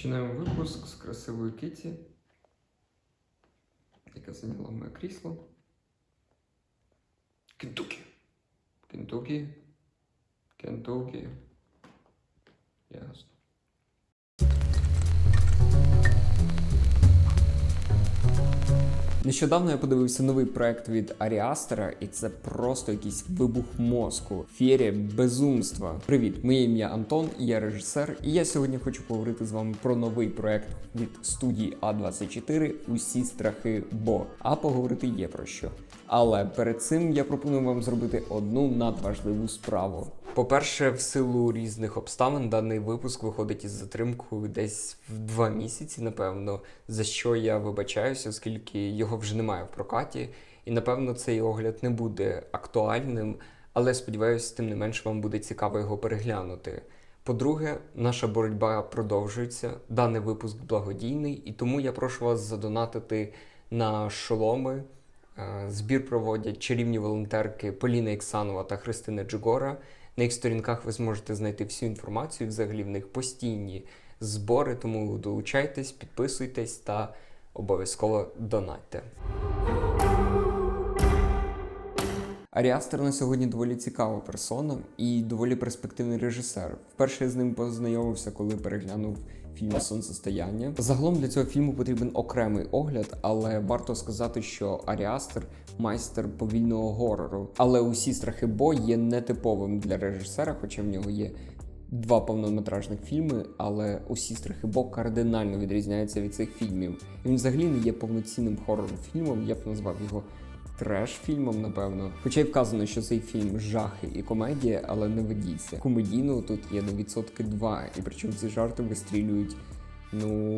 Починаємо випуск з красивої киті, яка зайняла моє крісло. Кентукі. Кентукі. Кентукі. Ясно. Нещодавно я подивився новий проект від Аріастера, і це просто якийсь вибух мозку, фєрія безумства. Привіт, моє ім'я Антон, я режисер, і я сьогодні хочу поговорити з вами про новий проект від студії А24 Усі страхи Бо. А поговорити є про що. Але перед цим я пропоную вам зробити одну надважливу справу. По-перше, в силу різних обставин даний випуск виходить із затримкою десь в два місяці, напевно, за що я вибачаюся, оскільки його вже немає в прокаті, і напевно цей огляд не буде актуальним, але сподіваюся, тим не менш вам буде цікаво його переглянути. По-друге, наша боротьба продовжується. Даний випуск благодійний, і тому я прошу вас задонатити на шоломи. Е, Збір проводять чарівні волонтерки Поліна Іксанова та Христина Джигора. На їх сторінках ви зможете знайти всю інформацію. Взагалі в них постійні збори, тому долучайтесь, підписуйтесь та обов'язково донатьте. Аріастер на сьогодні доволі цікава персона і доволі перспективний режисер. Вперше я з ним познайомився, коли переглянув фільм Сонцестояння. Загалом для цього фільму потрібен окремий огляд, але варто сказати, що Аріастер майстер повільного горору. Але усі страхи Бо є нетиповим для режисера, хоча в нього є. Два повнометражних фільми, але усі страхи Бо кардинально відрізняються від цих фільмів. Він взагалі не є повноцінним хоррор фільмом, я б назвав його треш-фільмом, напевно. Хоча й вказано, що цей фільм жахи і комедія, але не ведіться. Комедійного тут є на відсотки 2, і причому ці жарти вистрілюють, ну,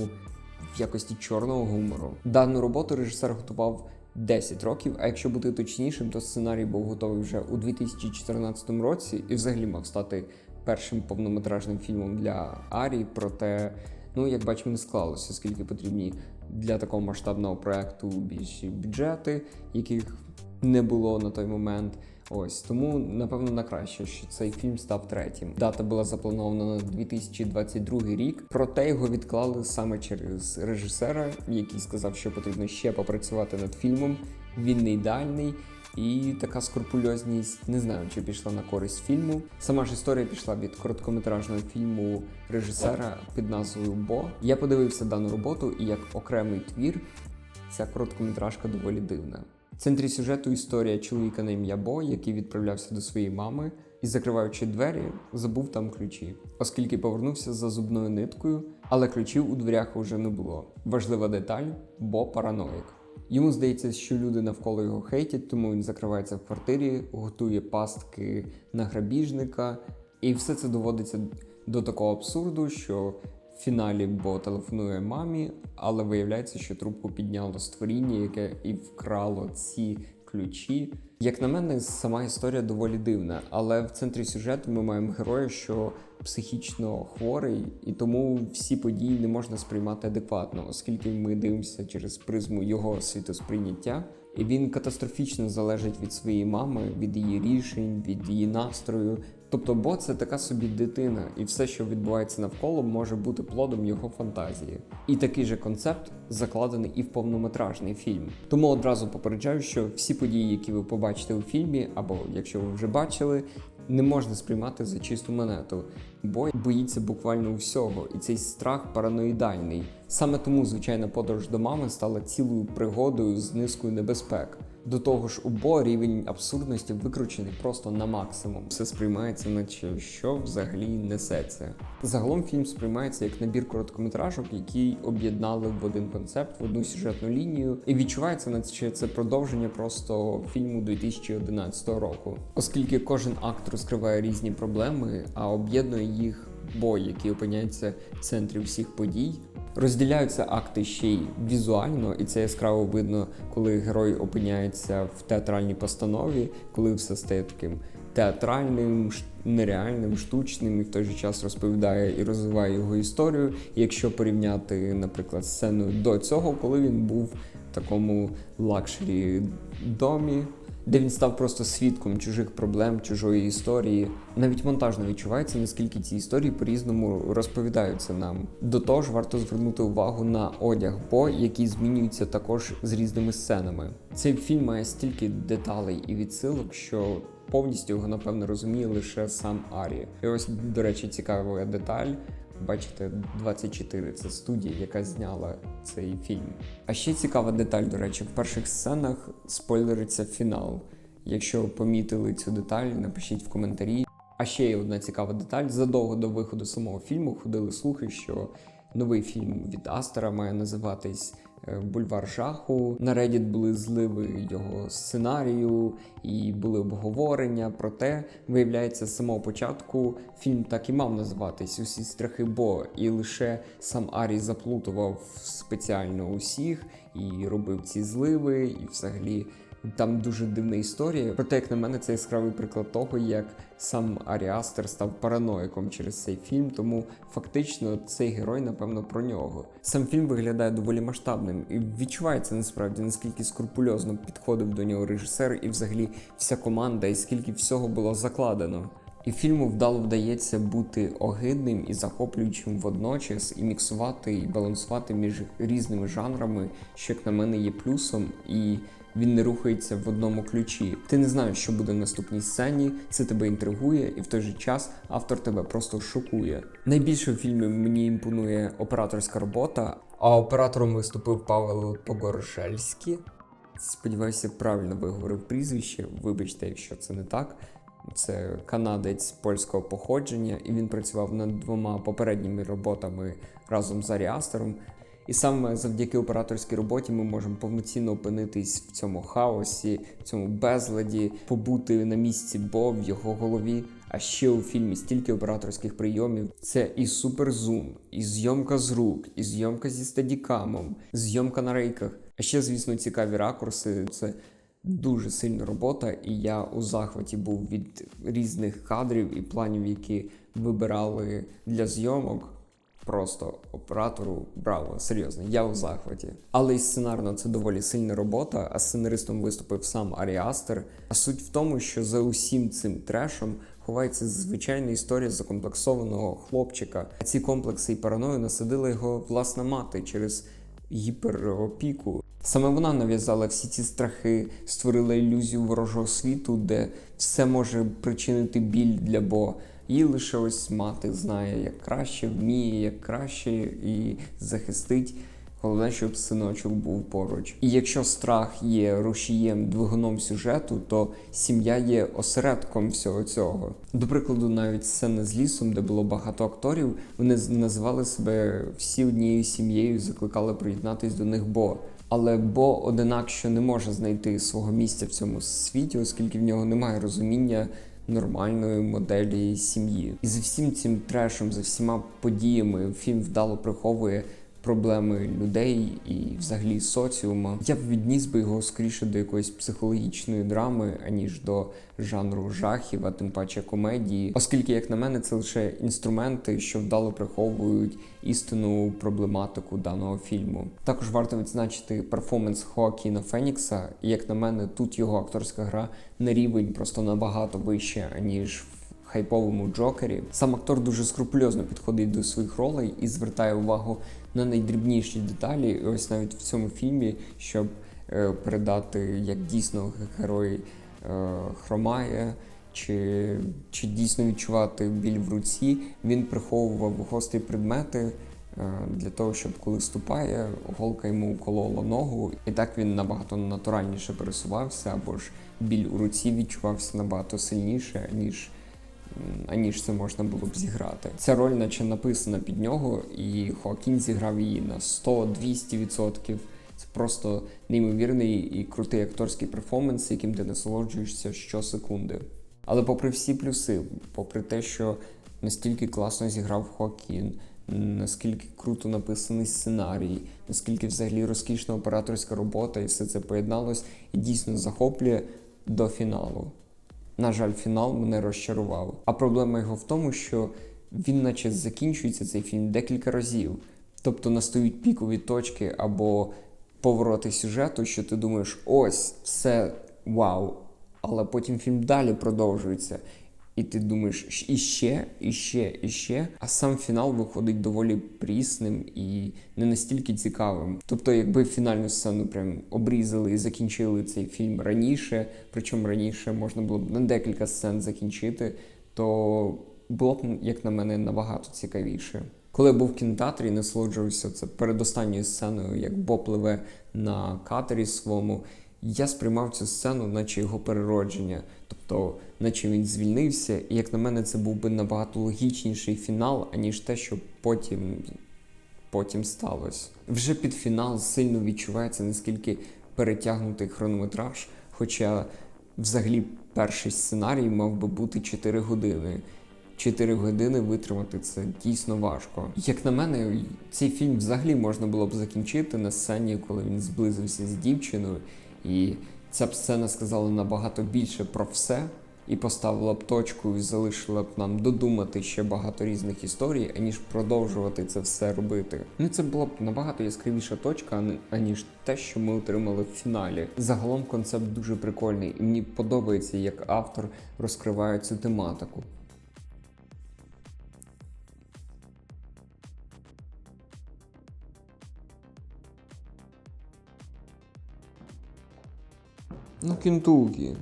в якості чорного гумору. Дану роботу режисер готував 10 років, а якщо бути точнішим, то сценарій був готовий вже у 2014 році і взагалі мав стати першим повнометражним фільмом для Арі, проте. Ну, як бачимо, не склалося, оскільки потрібні для такого масштабного проекту більші бюджети, яких не було на той момент. Ось тому, напевно, на краще, що цей фільм став третім. Дата була запланована на 2022 рік, проте його відклали саме через режисера, який сказав, що потрібно ще попрацювати над фільмом. Він не ідеальний. І така скрупульозність не знаю, чи пішла на користь фільму. Сама ж історія пішла від короткометражного фільму режисера під назвою Бо. Я подивився дану роботу, і як окремий твір ця короткометражка доволі дивна. В центрі сюжету історія чоловіка на ім'я Бо, який відправлявся до своєї мами і, закриваючи двері, забув там ключі, оскільки повернувся за зубною ниткою, але ключів у дверях уже не було. Важлива деталь Бо параноїк. Йому здається, що люди навколо його хейтять, тому він закривається в квартирі, готує пастки на грабіжника, і все це доводиться до такого абсурду, що в фіналі Бо телефонує мамі, але виявляється, що трубку підняло створіння, яке і вкрало ці ключі. Як на мене, сама історія доволі дивна, але в центрі сюжету ми маємо героя, що психічно хворий, і тому всі події не можна сприймати адекватно, оскільки ми дивимося через призму його світосприйняття. І він катастрофічно залежить від своєї мами, від її рішень, від її настрою. Тобто, Бо це така собі дитина, і все, що відбувається навколо, може бути плодом його фантазії. І такий же концепт закладений і в повнометражний фільм. Тому одразу попереджаю, що всі події, які ви побачите у фільмі, або якщо ви вже бачили, не можна сприймати за чисту монету. Бо боїться буквально усього, і цей страх параноїдальний. Саме тому звичайна подорож до мами стала цілою пригодою з низкою небезпек. До того ж, у Бо рівень абсурдності викручений просто на максимум. Все сприймається, наче що взагалі несеться. Загалом фільм сприймається як набір короткометражок, які об'єднали в один концепт, в одну сюжетну лінію, і відчувається, наче це продовження просто фільму 2011 року, оскільки кожен акт розкриває різні проблеми, а об'єднує їх бой, який опиняється в центрі всіх подій. Розділяються акти ще й візуально, і це яскраво видно, коли герой опиняється в театральній постанові, коли все стає таким театральним, нереальним, штучним, і в той же час розповідає і розвиває його історію. Якщо порівняти, наприклад, сцену до цього, коли він був в такому лакшері домі, де він став просто свідком чужих проблем, чужої історії. Навіть монтажно відчувається, наскільки ці історії по-різному розповідаються нам. До того ж, варто звернути увагу на одяг Бо, який змінюється також з різними сценами. Цей фільм має стільки деталей і відсилок, що повністю його напевно розуміє лише сам Арі. І ось, до речі, цікава деталь. Бачите, 24 це студія, яка зняла цей фільм. А ще цікава деталь, до речі, в перших сценах спойлериться фінал. Якщо помітили цю деталь, напишіть в коментарі. А ще є одна цікава деталь: задовго до виходу самого фільму ходили слухи, що новий фільм від Астера має називатись е, Бульвар жаху. На Reddit були зливи його сценарію і були обговорення. Проте, виявляється, з самого початку фільм так і мав називатись Усі страхи Бо, і лише сам Арі заплутував спеціально усіх і робив ці зливи, і взагалі. Там дуже дивна історія. Проте, як на мене, це яскравий приклад того, як сам Арі Астер став параноїком через цей фільм. Тому фактично цей герой, напевно, про нього. Сам фільм виглядає доволі масштабним і відчувається насправді наскільки скрупульозно підходив до нього режисер і взагалі вся команда, і скільки всього було закладено. І фільму вдало вдається бути огидним і захоплюючим водночас, і міксувати і балансувати між різними жанрами, що як на мене є плюсом, і він не рухається в одному ключі. Ти не знаєш, що буде в наступній сцені, це тебе інтригує, і в той же час автор тебе просто шокує. Найбільше в фільмі мені імпонує операторська робота, а оператором виступив Павел Погоржельський. Сподіваюся, правильно виговорив прізвище. Вибачте, якщо це не так. Це канадець польського походження, і він працював над двома попередніми роботами разом з Аріастером. І саме завдяки операторській роботі ми можемо повноцінно опинитись в цьому хаосі, в цьому безладі, побути на місці Бо в його голові. А ще у фільмі стільки операторських прийомів. Це і суперзум, і зйомка з рук, і зйомка зі стадікамом, зйомка на рейках. А ще, звісно, цікаві ракурси. Це дуже сильна робота, і я у захваті був від різних кадрів і планів, які вибирали для зйомок. Просто оператору браво, серйозно, я у захваті. Але й сценарно це доволі сильна робота, а сценаристом виступив сам Арі Астер. А суть в тому, що за усім цим трешом ховається звичайна історія закомплексованого хлопчика. А ці комплекси і параною насадила його власна мати через гіперопіку. Саме вона нав'язала всі ці страхи, створила ілюзію ворожого світу, де все може причинити біль для Бо. Її лише ось мати знає, як краще, вміє, як краще і захистить. Головне, щоб синочок був поруч. І якщо страх є рушієм двигуном сюжету, то сім'я є осередком всього цього. До прикладу, навіть сцена з лісом, де було багато акторів, вони називали себе всі однією сім'єю, закликали приєднатись до них Бо. Але Бо одинак що не може знайти свого місця в цьому світі, оскільки в нього немає розуміння нормальної моделі сім'ї. І за всім цим трешем, за всіма подіями, фільм вдало приховує проблеми людей і взагалі соціума. Я б відніс би його скоріше до якоїсь психологічної драми, аніж до жанру жахів, а тим паче комедії, оскільки, як на мене, це лише інструменти, що вдало приховують істинну проблематику даного фільму. Також варто відзначити перформанс Хоакіна Фенікса. Як на мене, тут його акторська гра на рівень просто набагато вище, аніж в хайповому Джокері. Сам актор дуже скрупульозно підходить до своїх ролей і звертає увагу на найдрібніші деталі. Ось навіть в цьому фільмі, щоб е, передати, як дійсно герой е, хромає. Чи чи дійсно відчувати біль в руці, він приховував гострі предмети е, для того, щоб коли ступає, голка йому уколола ногу, і так він набагато натуральніше пересувався, або ж біль у руці відчувався набагато сильніше, ніж аніж це можна було б зіграти. Ця роль, наче написана під нього, і Хоакін зіграв її на 100-200%. Це просто неймовірний і крутий акторський перформанс, яким ти насолоджуєшся щосекунди. Але попри всі плюси, попри те, що настільки класно зіграв Хоакін, наскільки круто написаний сценарій, наскільки взагалі розкішна операторська робота, і все це поєдналось і дійсно захоплює до фіналу. На жаль, фінал мене розчарував. А проблема його в тому, що він, наче, закінчується цей фільм декілька разів. Тобто настають пікові точки або повороти сюжету, що ти думаєш, ось все вау. Але потім фільм далі продовжується. І ти думаєш «Щ- іще, іще, іще. А сам фінал виходить доволі прісним і не настільки цікавим. Тобто, якби фінальну сцену прям обрізали і закінчили цей фільм раніше, причому раніше можна було б на декілька сцен закінчити, то було б, як на мене, набагато цікавіше. Коли я був в кінотеатрі, насолоджувався це передостанньою сценою, як Боб пливе на катері своєму. Я сприймав цю сцену, наче його переродження, тобто, наче він звільнився, і як на мене, це був би набагато логічніший фінал, аніж те, що потім, потім сталося. Вже під фінал сильно відчувається наскільки перетягнутий хронометраж, хоча взагалі перший сценарій мав би бути 4 години. 4 години витримати це дійсно важко. Як на мене, цей фільм взагалі можна було б закінчити на сцені, коли він зблизився з дівчиною, і ця б сцена сказала набагато більше про все. І поставила б точку і залишила б нам додумати ще багато різних історій, аніж продовжувати це все робити. Ну це була б набагато яскравіша точка, аніж те, що ми отримали в фіналі. Загалом концепт дуже прикольний, і мені подобається, як автор розкриває цю тематику. Ну, кінтукі.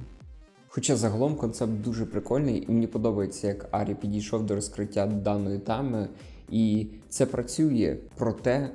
Хоча загалом концепт дуже прикольний, і мені подобається, як Арі підійшов до розкриття даної теми, і це працює. Проте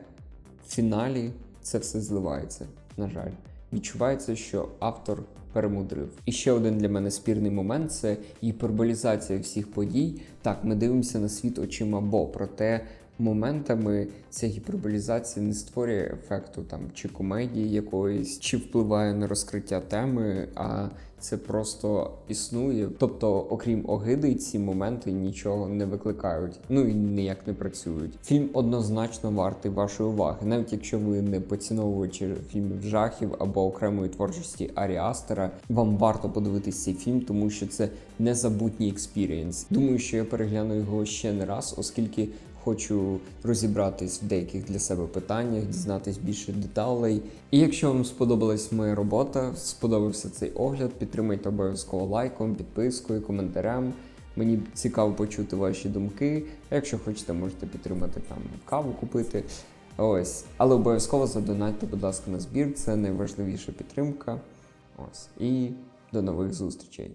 в фіналі це все зливається. На жаль, відчувається, що автор перемудрив. І ще один для мене спірний момент це гіперболізація всіх подій. Так, ми дивимося на світ очима Бо, проте моментами ця гіперболізація не створює ефекту там чи комедії якоїсь, чи впливає на розкриття теми, а це просто існує. Тобто, окрім огиди, ці моменти нічого не викликають, ну і ніяк не працюють. Фільм однозначно вартий вашої уваги, навіть якщо ви не поціновувачі фільмів жахів або окремої творчості Арі Астера, вам варто подивитись цей фільм, тому що це незабутній експірієнс. Думаю, що я перегляну його ще не раз, оскільки хочу розібратись в деяких для себе питаннях, дізнатись більше деталей. І якщо вам сподобалась моя робота, сподобався цей огляд, підтримайте обов'язково лайком, підпискою, коментарем. Мені цікаво почути ваші думки. Якщо хочете, можете підтримати там каву купити. Ось, але обов'язково задонайте, будь ласка, на збір. Це найважливіша підтримка. Ось і до нових зустрічей.